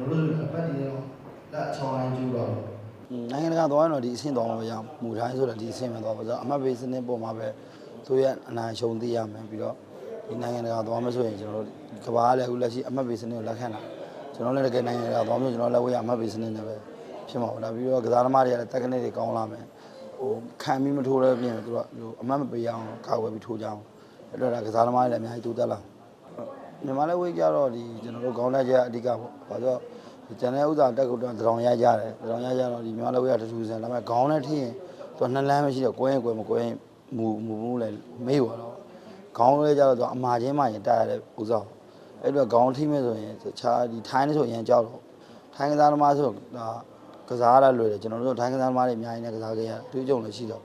ကျွန်တော်တို့အပတ်ဒီတော့လက်ချောင်းအကျူတော့နိုင်ငံတကာသွားရင်တော့ဒီအဆင့်သွားမှာမရမူတိုင်းဆိုတော့ဒီအဆင့်မှာသွားပါဆိုတော့အမှတ်ပေးစနစ်ပေါ်မှာပဲသူရဲ့အနာရှုံသိရမယ်ပြီးတော့ဒီနိုင်ငံတကာသွားမယ်ဆိုရင်ကျွန်တော်တို့ကဘာလည်းအခုလက်ရှိအမှတ်ပေးစနစ်ကိုလက်ခံတာကျွန်တော်လည်းတကယ်နိုင်ငံတကာသွားမယ်ကျွန်တော်လည်းဝေးရအမှတ်ပေးစနစ်နဲ့ပဲဖြစ်မှာပေါ့ဒါပြီးတော့ကစားသမားတွေကလည်းတက်ကနေတွေကောင်းလာမယ်ဟိုခံပြီးမထိုးတဲ့ပြင်သူကဟိုအမှတ်မပေးအောင်ကာကွယ်ပြီးထိုးကြအောင်အဲ့တော့ဒါကစားသမားတွေလည်းအများကြီးတိုးတက်လာမြန်မာလည်းဝေးကြတော့ဒီကျွန်တော်တို့ကောင်းတဲ့ချက်အဓိကပေါ့ဘာလို့ ကျန်တဲ့ဥစ္စာတက်ကုတ်တော့တောင်ရကြတယ်တောင်ရကြတော့ဒီမြန်မာလည်းဝေးရတထူးစံဒါပေမဲ့ခေါင်းနဲ့ထိရင်သူကနှစ်လမ်းမရှိတော့ကိုယ်ရင်ကိုယ်မကိုယ်ရင်မူမူမူလည်းမေးပါတော့ခေါင်းလေးကြတော့သူအမာချင်းမှရင်တက်ရတဲ့ဥစ္စာအဲ့တော့ခေါင်းထိမဲ့ဆိုရင်တခြားဒီထိုင်းနဲ့ဆိုရင်ကြောက်တော့ထိုင်းကစားသမားဆိုဒါကစားရလွယ်တယ်ကျွန်တော်တို့ထိုင်းကစားသမားတွေအများကြီးနဲ့ကစားကြရတွေးကြုံလည်းရှိတော့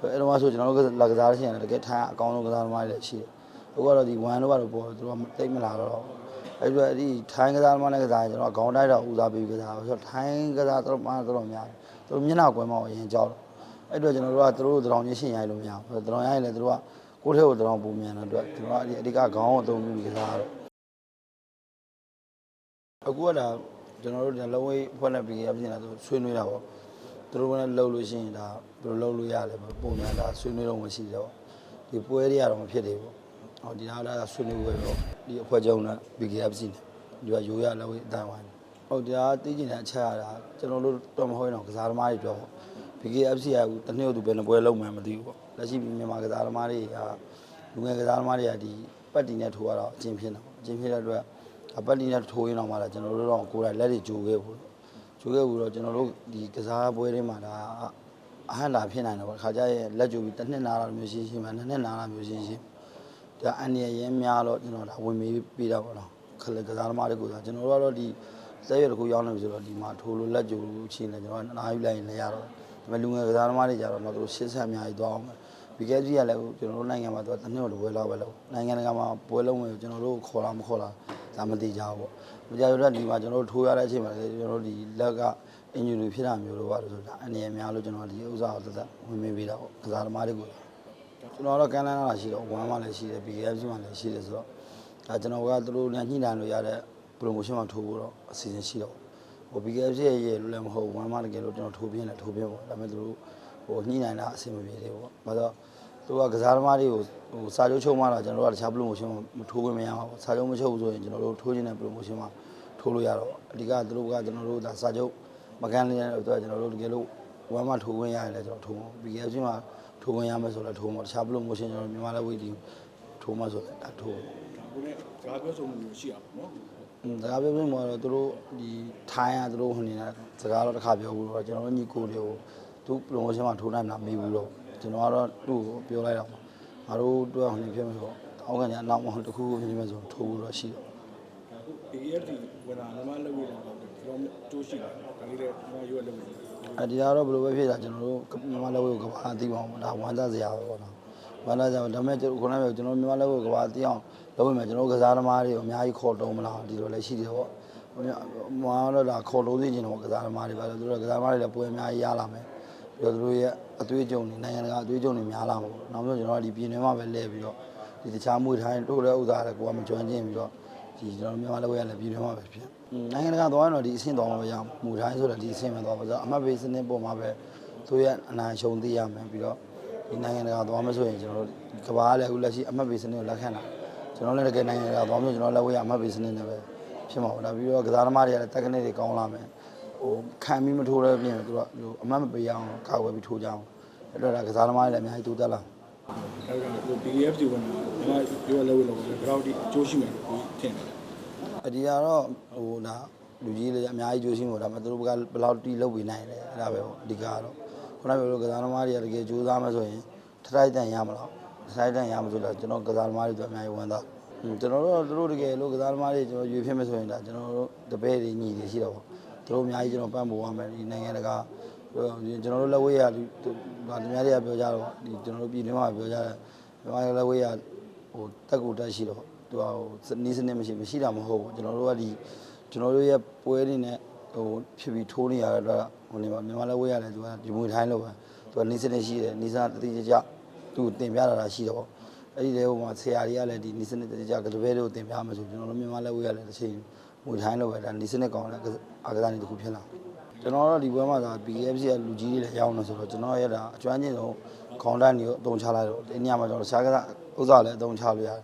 အဲ့တော့ဆိုကျွန်တော်တို့လက်ကစားရှင်တကယ်ထိုင်းအကောင်းဆုံးကစားသမားတွေလည်းရှိတယ်အခုကတော့ဒီ1တို့ကတော့ပေါ်သူတို့ကတိတ်မလာတော့ အဲ့တော့ဒီထိုင်းကစားသမားနဲ့ကစားရင်ကျွန်တော်ခေါင်းတိုက်တော့ဦးစားပေးကစားဆိုတော့ထိုင်းကစားတော့မှတော့များတယ်သူတို့မျက်နှာကွယ်မောက်အရင်ကြောက်တော့အဲ့တော့ကျွန်တော်တို့ကသူတို့တောင်ချင်းရှင်ရိုင်းလို့မရဘူးတောင်ရိုင်းရင်လည်းသူတို့ကကိုယ့်ထဲကိုတောင်ပုံမြန်တော့အတွက်ကျွန်တော်ကအဓိကခေါင်းကိုအသုံးပြုပြီးကစားတော့အခုကဒါကျွန်တော်တို့ဒီလုံးဝဖွဲ့နေပြီးရပြင်လာဆိုဆွေးနွေးတာပေါ့သူတို့ကလည်းလှုပ်လို့ရှိရင်ဒါဘယ်လိုလှုပ်လို့ရလဲပေါ့ပုံမှန်ဒါဆွေးနွေးတော့မရှိတော့ဒီပွဲတွေကတော့မဖြစ်သေးဘူး ဟောဒီနောက်ဒါဆွေးနွေးပွဲတော့ဒီအဖွဲ့ချုပ်နဲ့ BKFC နဲ့ဒီကရိုးရလုံးဝအတိုင်းဝိုင်းဟုတ်ဒါသိကျင်တဲ့အချက်ရတာကျွန်တော်တို့တော့မဟုတ်ရင်တော့ကစားသမားတွေပြောပေါ့ BKFC ကအခုတစ်နှစ်သူဘယ်နှပွဲလုံးမှန်းမသိဘူးပေါ့လက်ရှိမြန်မာကစားသမားတွေကလူငယ်ကစားသမားတွေကဒီပတ်တီနဲ့ထိုးရတော့အချင်းဖြစ်နေပေါ့အချင်းဖြစ်တဲ့အတွက်အပတ်တီနဲ့ထိုးရင်းတော့မှလာကျွန်တော်တို့တော့ကိုယ်တိုင်လက်တွေဂျိုခဲ့ဘူးဂျိုခဲ့ဘူးတော့ကျွန်တော်တို့ဒီကစားပွဲတွေမှာဒါအဟန္တာဖြစ်နိုင်တယ်ပေါ့ခါကြရဲ့လက်ဂျိုပြီးတစ်နှစ်နာတာမျိုးရှင်းရှင်းမှနှစ်နှစ်နာတာမျိုးရှင်းရှင်း ဒါအန်ရရဲများတော့ကျွန်တော်ဒါဝင်မေးပေးတာပေါ့နော်ခလကစားသမားတွေကိုဆိုကျွန်တော်တို့ကတော့ဒီလက်ရတကူရောက်နေပြီဆိုတော့ဒီမှာထိုးလို့လက်ဂျိုလို့ချင်းတယ်ကျွန်တော်ကနားယူလိုက်ရင်လည်းရတော့ဒါပေမဲ့လူငယ်ကစားသမားတွေကြတော့တော့သူတို့ရှင်းဆက်အများကြီးသွားအောင်ပဲ BKG ကလည်းကျွန်တော်တို့နိုင်ငံမှာသူကတစ်နှစ်တော့ပွဲလောက်ပဲလို့နိုင်ငံတကာမှာပွဲလုံးမယ်ကျွန်တော်တို့ခေါ်လာမခေါ်လာဒါမသိကြဘူးပေါ့။မကြရတော့ဒီမှာကျွန်တော်တို့ထိုးရတဲ့အချိန်မှာလည်းကျွန်တော်တို့ဒီလက်ကအင်ဂျင်လူဖြစ်တာမျိုးလို့ပါတယ်ဆိုတာအနေအများလို့ကျွန်တော်ဒီဥစ္စာကိုသက်သက်ဝင်မေးပေးတာပေါ့။ကစားသမားတွေကို ကျွန်တော်တော့ကန်းလန်းလာရှိတော့ဝမ်းမှလည်းရှိတယ် BKG မှလည်းရှိတယ်ဆိုတော့ဒါကျွန်တော်ကသူတို့နဲ့ညှိနှိုင်းလို့ရတဲ့ promotion မှာထိုးဖို့တော့အစီအစဉ်ရှိတော့ဟို BKG ရဲ့ရေလို့လည်းမဟုတ်ဝမ်းမှတကယ်လို့ကျွန်တော်ထိုးပြင်းလည်းထိုးပြင်းပေါ့ဒါပေမဲ့သူတို့ဟိုညှိနှိုင်းတာအဆင်မပြေသေးဘူးပေါ့။ဘာလို့သူကကစားသမားတွေကိုဟိုစာချုပ်ချုပ်မှတော့ကျွန်တော်တို့ကတခြား promotion မထိုးခွင့်မရပါဘူးစာချုပ်မချုပ်ဘူးဆိုရင်ကျွန်တော်တို့ထိုးခြင်းတဲ့ promotion မှာထိုးလို့ရတော့အဓိကသူတို့ကကျွန်တော်တို့ဒါစာချုပ်မကန်လင်းတဲ့အတွက်ကျွန်တော်တို့တကယ်လို့ဝမ်းမထိုးခွင့်ရတယ်လဲကျွန်တော်ထိုးမှာ BKF မှာ ထိုးဝင်ရမယ်ဆိုတော့ထိုးမှာတခြားဘလို့ motion ကျွန်တော်မြန်မာလက်ဝိတ်ဒီထိုးမှာဆိုတော့ဒါထိုးကိုလည်းစကားပြောဆိုမှုမျိုးရှိရပါတော့စကားပြောပြမှာတော့သူတို့ဒီထိုင်းကသူတို့ဟိုနေတာစကားတော့တစ်ခါပြောဘူးတော့ကျွန်တော်ညီကိုတွေကိုသူ promotion မှာထိုးနိုင်မလားမေးဘူးတော့ကျွန်တော်ကတော့သူ့ကိုပြောလိုက်တော့ငါတို့တို့ကဟိုနေဖြစ်မှာဆိုတော့အောက်ကနေအနောက်မဟုတ်တစ်ခုခုဖြစ်နေမှာဆိုထိုးဘူးတော့ရှိတော့ AFD ဝင်လာမှလည်းဝင်လာတော့ တော့တိုးရှိတယ်ဒါလေးလည်းမြန်မာရွက်လက်ဝဲအဲဒီကတော့ဘယ်လိုပဲဖြစ်တာကျွန်တော်တို့မြန်မာလက်ဝဲကိုကဘာသိပါအောင်ဒါဝမ်းသာစရာပဲပေါ့နော်ဝမ်းသာစရာဒါပေမဲ့ကျွန်တော်ခုနကပြောကျွန်တော်မြန်မာလက်ဝဲကိုကဘာသိအောင်လုပ်ရင်ကျွန်တော်ကစားသမားတွေကိုအများကြီးခေါ်တုံးမလားဒီလိုလည်းရှိတယ်ပေါ့မမတော့ဒါခေါ်လို့သိချင်တော့ကစားသမားတွေပါလို့သူတို့ကစားသမားတွေလည်းပွဲအများကြီးရလာမယ်ပြီးတော့သူတို့ရဲ့အသွေးကြုံတွေနိုင်ငံတကာအသွေးကြုံတွေများလာမှာပေါ့နောက်ပြီးကျွန်တော်ဒီပြည်နယ်မှာပဲလဲပြီးတော့ဒီတခြားမွေထိုင်းတို့လည်းဥစားတယ်ကိုကမကျွမ်းကျင်ပြီးတော့ဒီကျွန်တော်မြန်မာလက်ဝဲကလည်းပြည်နယ်မှာပဲဖြစ် နိုင်ငံတကာသွားရင်တော့ဒီအဆင့်သွားမှာပဲရအောင်မူထိုင်းဆိုတော့ဒီအဆင့်မှာသွားပါဆိုအမှတ်ပေးစနစ်ပေါ်မှာပဲသူရဲ့အနာရှုံသိရမယ်ပြီးတော့ဒီနိုင်ငံတကာသွားမယ်ဆိုရင်ကျွန်တော်တို့ကဘာလည်းအခုလက်ရှိအမှတ်ပေးစနစ်ကိုလက်ခံတာကျွန်တော်လည်းတကယ်နိုင်ငံတကာသွားမယ်ကျွန်တော်လက်ဝဲအမှတ်ပေးစနစ်နဲ့ပဲဖြစ်မှာပေါ့ဒါပြီးတော့ကစားသမားတွေကလည်းတက်ကနေတွေကောင်းလာမယ်ဟိုခံပြီးမထိုးတဲ့ပြင်သူကဟိုအမှတ်မပေးအောင်ကာကွယ်ပြီးထိုးကြအောင်အဲ့တော့ဒါကစားသမားတွေလည်းအများကြီးတိုးတက်လာအဲ့ဒါက PDF ဝင်လာမြန်မာရွက်လက်ဝဲလောက်ပဲဘယ်တော့ဒီအကျိုးရှိမယ်လို့ထင်တယ် အဒီကတော့ဟိုဒါလူကြီးလည်းအများကြီးကြိုးရှိမှာဒါပေမဲ့သူတို့ကဘယ်လောက်တီးလုပ်ပြီးနိုင်လဲအဲ့ဒါပဲပေါ့အဓိကကတော့ခုနကပြောလို့ကစားသမားတွေကတကယ်ကြိုးစားမှဆိုရင်ထထိုက်တန်ရမလားထထိုက်တန်ရမှာဆိုတော့ကျွန်တော်ကစားသမားတွေဆိုအများကြီးဝန်သားကျွန်တော်တို့သူတို့တကယ်လို့ကစားသမားတွေကျွန်တော်ရွေးဖြစ်မယ်ဆိုရင်ဒါကျွန်တော်တို့တပည့်တွေညီတွေရှိတော့ပေါ့သူတို့အများကြီးကျွန်တော်ပံ့ပိုးရမယ်ဒီနိုင်ငံတကာကျွန်တော်တို့လက်ဝဲရဒီဒါများတွေကပြောကြတော့ဒီကျွန်တော်တို့ပြည်တွင်းမှာပြောကြတယ်မြန်မာလက်ဝဲရဟိုတက်ကူတက်ရှိတော့သူ ဟိုနီးစနစ်မရှိမရှိတာမဟုတ်ဘူးကျွန်တော်တို့ကဒီကျွန်တော်တို့ရဲ့ပွဲတွေနဲ့ဟိုဖြစ်ပြီးထိုးနေရတဲ့အတွက်ဟိုနေမှာမြန်မာလက်ဝဲရတယ်သူကဒီမွေထိုင်းလို့ပဲသူကနီးစနစ်ရှိတယ်နီးစနစ်တတိကျကျသူ့တင်ပြတာတာရှိတော့အဲ့ဒီလေဟိုမှာဆရာတွေကလည်းဒီနီးစနစ်တတိကျကတပည့်တွေကိုတင်ပြမယ်ဆိုကျွန်တော်တို့မြန်မာလက်ဝဲရတယ်တစ်ချိန်ငွေထိုင်းလို့ပဲဒါနေစနစ်ကောင်းတဲ့အာကစားနေတစ်ခုဖြစ်လာကျွန်တော်တို့ဒီပွဲမှာဒါ PKFC ကလူကြီးတွေလည်းရောက်နေဆိုတော့ကျွန်တော်ရဲ့ဒါအကျွမ်းကျင်ဆုံးခေါင်းတန်းတွေကိုအသုံးချလိုက်တော့ဒီနေရာမှာကျွန်တော်ရှားကစားဥစ္စာလည်းအသုံးချလို့ရတယ်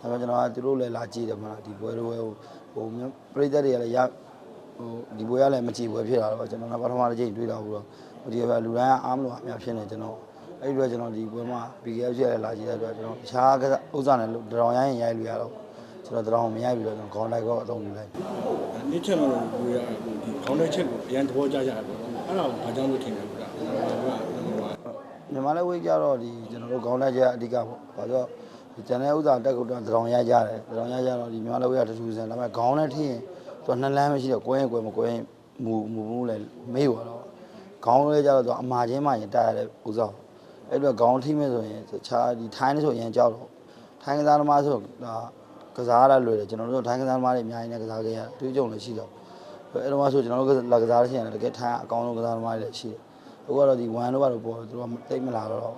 ဒါပေမဲ့ကျွန်တော်ကသူတို့လည်းလာကြည့်တယ်မလားဒီပွဲတွေဟိုဟိုပြည်သက်တွေကလည်းရဟိုဒီပွဲကလည်းမကြည့်ပွဲဖြစ်လာတော့ကျွန်တော်ကပထမတစ်ချိန်တွေ့တော့ဘူးတော့ဒီကလူတိုင်းကအားမလို့အများဖြစ်နေကျွန်တော်အဲ့ဒီတော့ကျွန်တော်ဒီပွဲမှာ BKF ရလာကြည့်တဲ့အတွက်ကျွန်တော်တခြားကစားဥစ္စာနဲ့လို့တရောင်ရိုင်းရင်ရိုက်လို့ရတော့ကျွန်တော်တရောင်မရိုက်ပြီးတော့ကျွန်တော်ခေါင်းလိုက်တော့အသုံးပြုလိုက်နစ်ချက်မလို့ကိုရဒီခေါင်းတဲ့ချက်ကိုအရင်သဘောကျကြတယ်ပေါ့နော်အဲ့ဒါကိုဘာကြောင့်လို့ထင်တယ်ဗျာဟုတ်ကဲ့မြန်မာလည်းဝေးကြတော့ဒီကျွန်တော်တို့ခေါင်းလိုက်ချက်အဓိကပေါ့ဘာလို့ဒီ ကျန်တဲ့ဥစ္စာတက်ကုတ်တော့တရောင်ရိုက်ကြတယ်တရောင်ရိုက်ကြတော့ဒီမြန်မာလည်းဝေးကတထူးစံဒါပေမဲ့ခေါင်းနဲ့ထိရင်သူကနှစ်လမ်းမရှိတော့ကွဲရင်ကွဲမကွဲရင်မူမူဘူးလေမေ့သွားတော့ခေါင်းလေးကြတော့သူအမာချင်းမှရင်တက်ရတဲ့ဥစ္စာအဲ့တော့ခေါင်းထိမဲ့ဆိုရင်တခြားဒီထိုင်းနဲ့ဆိုရင်ကြောက်တော့ထိုင်းကစားသမားဆိုဒါကစားရလွယ်တယ်ကျွန်တော်တို့ထိုင်းကစားသမားတွေအများကြီးနဲ့ကစားခဲ့ရတွေးကြုံလည်းရှိတော့အဲ့တော့ဆိုကျွန်တော်တို့လက်ကစားရှင်တယ်တကယ်ထိုင်းအကောင်းဆုံးကစားသမားတွေလည်းရှိတယ် အခုကတော့ဒီ1တော့ကတော့ပေါ်သူကတိတ်မလာတော့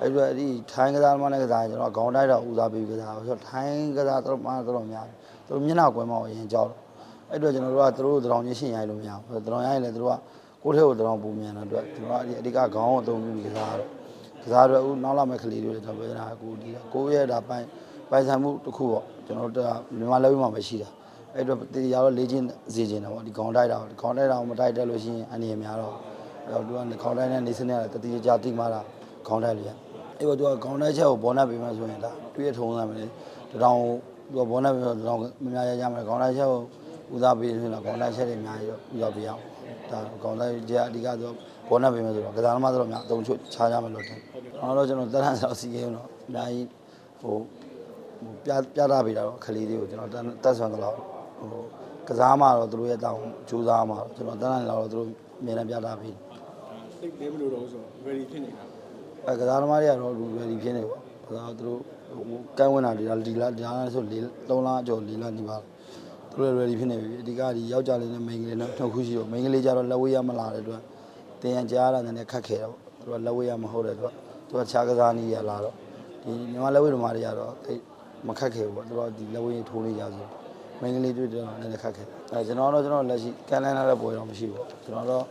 အဲ့တော့အဲ့ဒီထိုင်းကစားသမားနဲ့ကစားရင်ကျွန်တော်အကောင်းတိုက်တော့ဦးစားပေးပြီးကစားဆိုတော့ထိုင်းကစားတော့မှတော့များတယ်သူတို့မျက်နှာကွယ်မောင်းရင်ကြောက်တော့အဲ့တော့ကျွန်တော်တို့ကသူတို့တောင်ချင်းရှင်ရိုက်လို့မရဘူးတောင်ရိုက်ရင်လည်းသူတို့ကကိုယ့်ထဲကိုတောင်ပူမြန်တဲ့အတွက်ကျွန်တော်ကအဓိကခေါင်းကိုအသုံးပြုပြီးကစားတော့ကစားတော့ဦးနောက်လာမဲ့ကလေးတွေလည်းကျွန်တော်ပြောနေတာကိုဒီကိုရဲ့ဒါပိုင်ပိုင်ဆိုင်မှုတစ်ခုပေါ့ကျွန်တော်တို့မြန်မာလက်ဝဲမှာပဲရှိတာအဲ့တော့တရားတော့လေးချင်းစီချင်းတယ်ပေါ့ဒီခေါင်းတိုက်တာဒီခေါင်းတိုက်တာကိုမတိုက်တက်လို့ရှိရင်အနေရများတော့အဲ့ တော့သူကခေါင်းတိုက်နဲ့နေစနေရတတိကြတိမာတာခေါင်းတိုက်လို့ရအဲ့တော့သူကခေါင်းတိုက်ချက်ကိုဘောနပ်ပေးမှဆိုရင်ဒါတွေ့ရထုံးစမ်းမယ်လေတတောင်သူကဘောနပ်ပေးတော့တတောင်မများရရမယ်ခေါင်းတိုက်ချက်ကိုဦးစားပေးဆိုရင်တော့ခေါင်းတိုက်ချက်တွေအများကြီးတော့ဦးစားပေးရအောင်ဒါခေါင်းတိုက်ချက်အဓိကဆိုဘောနပ်ပေးမှဆိုတော့ကစားသမားဆိုတော့များအသုံးချချားကြမယ်လို့ထင်ကျွန်တော်တို့ကျွန်တော်တက်တန်းဆောက်စီရင်တော့အများကြီးဟိုဟိုပြပြတာပေးတာတော့ခလေးလေးကိုကျွန်တော်တက်ဆွမ်းတော့ဟိုကစားမှတော့သူတို့ရဲ့တောင်းကြိုးစားမှတော့ကျွန်တော်တက်တန်းလောက်တော့သူတို့အမြဲတမ်းပြတာပေး စိတ်လေးမလို့တော့ဆို very ဖြစ်နေတာအဲကစားသမားတွေကတော့လူ ready ဖြစ်နေပေါ့ကစားသူတို့ဟိုကန်းဝင်တာဒီလားဒီလားဒီလားဆို၄၃လအကျော်၄လနေပါသူတို့ ready ဖြစ်နေပြီအဓိကဒီယောက်ျားလေးနဲ့မိန်းကလေးနဲ့ထုတ်ခုရှိတော့မိန်းကလေးကြတော့လက်ဝဲရမလာတဲ့အတွက်တင်ရကြားတာနည်းနည်းခက်ခဲတော့သူကလက်ဝဲရမဟုတ်တဲ့အတွက်သူကခြားကစားနည်းရလာတော့ဒီမြန်မာလက်ဝဲသမားတွေကတော့တိတ်မခက်ခဲဘူးပေါ့သူတို့ဒီလက်ဝဲထိုးနေကြဆိုမိန်းကလေးတွေ့တော့နည်းနည်းခက်ခဲအဲကျွန်တော်တော့ကျွန်တော်လက်ရှိကန်လန်းလာတဲ့ပွဲတော့မရှိဘူးကျွန်တော်တော့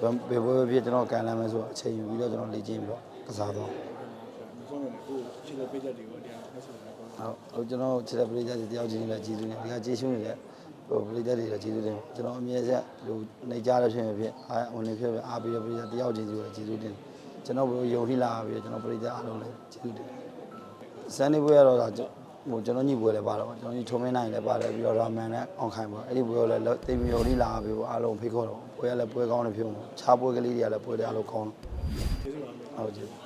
ဘယ်ပွဲပဲဖြစ်ကျွန်တော်ကန်လန်းမယ်ဆိုအချိန်ယူပြီးတော့ကျွန်တော်လေ့ကျင့်ပြီးတော့ကစားတော့ဒီဆုံးရင်ကိုချစ်တဲ့ပိတ်ချက်တွေကိုတရားဆက်ဆိုတာပေါ့ဟုတ်ဟိုကျွန်တော်ခြေတဲ့ပရိသတ်တွေတယောက်ချင်းလည်းကျေးဇူးတင်ဒီကကျေးဇူးနေတယ်ဟိုပရိသတ်တွေလည်းကျေးဇူးတင်ကျွန်တော်အမြဲဆက်ဟိုနေကြတဲ့ဖြစ်ဖြစ်အာဝင်နေဖြစ်ဖြစ်အားပြီးတော့ပရိသတ်တယောက်ချင်းစီလည်းကျေးဇူးတင်ကျွန်တော်ဘိုးယုံထိလာပြီးတော့ကျွန်တော်ပရိသတ်အားလုံးလည်းကျေးဇူးတင်စန်နေပွဲကတော့ဒါ ဟိုကျွန်တော်ညီပွဲလည်းပါတော့ကျွန်တော်ညီထုံမင်းနိုင်လည်းပါတယ်ပြီးတော့ရာမန်နဲ့အောင်ခိုင်ပေါ့အဲ့ဒီပွဲကိုလည်းတိမ်မြုံထိလာပြီးတော့အားလုံးဖိတ်ခေါ်တော့ပွဲကလည်းပွဲကောင်းတယ်ဖြစ်မှာခြားပွဲကလေးတွေကလည်းပွဲတွေအားလုံးကောင်းတော့ကျေးဇူးပါဟုတ်ကျေးဇူး